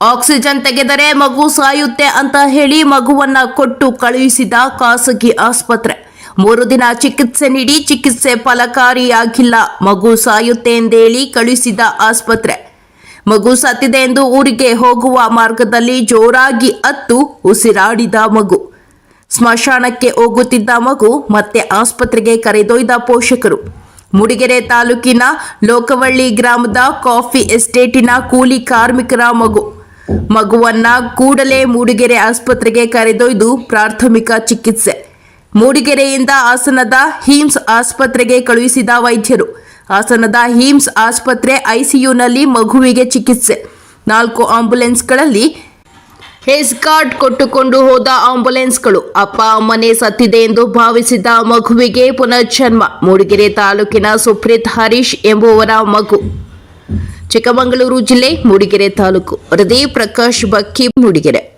Oxygen ತೆಗೆದರೆ ಮಗು ಸಾಯುತ್ತೆ ಅಂತ ಹೇಳಿ ಮಗುವನ್ನ ಕೊಟ್ಟು ಕಳುಹಿಸಿದ ಖಾಸಗಿ ಆಸ್ಪತ್ರೆ. ಮೂರು ದಿನ ಚಿಕಿತ್ಸೆ ನೀಡಿ ಚಿಕಿತ್ಸೆ ಫಲಕಾರಿಯಾಗಿಲ್ಲ. ಮಗು ಸಾಯುತ್ತೆ ಎಂದೇಳಿ ಕಳುಹಿಸಿದ ಆಸ್ಪತ್ರೆ. ಮಗು ಸತ್ತಿದೆ ಎಂದು ಊರಿಗೆ ಹೋಗುವ ಮಾರ್ಗದಲ್ಲಿ ಜೋರಾಗಿ ಅತ್ತು ಉಸಿರಾಡಿದ ಮಗು. ಸ್ಮಶಾನಕ್ಕೆ ಹೋಗುತ್ತಿದ್ದ ಮಗು ಮತ್ತೆ ಆಸ್ಪತ್ರೆಗೆ ಕರೆದೊಯ್ದ ಪೋಷಕರು. ಮೂಡಿಗೆರೆ ತಾಲೂಕಿನ ಲೋಕವಳ್ಳಿ ಗ್ರಾಮದ ಕಾಫಿ ಎಸ್ಟೇಟಿನ ಕೂಲಿ ಕಾರ್ಮಿಕರ ಮಗು. ಮಗುವನ್ನ ಕೂಡಲೇ ಮೂಡಿಗೆರೆ ಆಸ್ಪತ್ರೆಗೆ ಕರೆದೊಯ್ದು ಪ್ರಾಥಮಿಕ ಚಿಕಿತ್ಸೆ. ಮೂಡಿಗೆರೆಯಿಂದ ಹಾಸನದ ಹಿಮ್ಸ್ ಆಸ್ಪತ್ರೆಗೆ ಕಳುಹಿಸಿದ ವೈದ್ಯರು. ಹಾಸನದ ಹಿಮ್ಸ್ ಆಸ್ಪತ್ರೆ ಐಸಿಯುನಲ್ಲಿ ಮಗುವಿಗೆ ಚಿಕಿತ್ಸೆ. ನಾಲ್ಕು ಆಂಬ್ಯುಲೆನ್ಸ್ಗಳಲ್ಲಿ ಹೇಸ್ ಕಾರ್ಡ್ ಕೊಟ್ಟುಕೊಂಡು ಹೋದ ಆಂಬ್ಯುಲೆನ್ಸ್ಗಳು ಅಪ್ಪ ಅಮ್ಮನೇ ಸತ್ತಿದೆ ಎಂದು ಭಾವಿಸಿದ ಮಗುವಿಗೆ ಪುನರ್ಜನ್ಮ. ಮೂಡಿಗೆರೆ ತಾಲೂಕಿನ ಸುಪ್ರೀತ್ ಹರೀಶ್ ಎಂಬುವರ ಮಗು. ಚಿಕ್ಕಮಗಳೂರು ಜಿಲ್ಲೆ ಮೂಡಿಗೆರೆ ತಾಲೂಕು. ಹೃದಯ ಪ್ರಕಾಶ್ ಬಕ್ಕಿ ಮೂಡಿಗೆರೆ.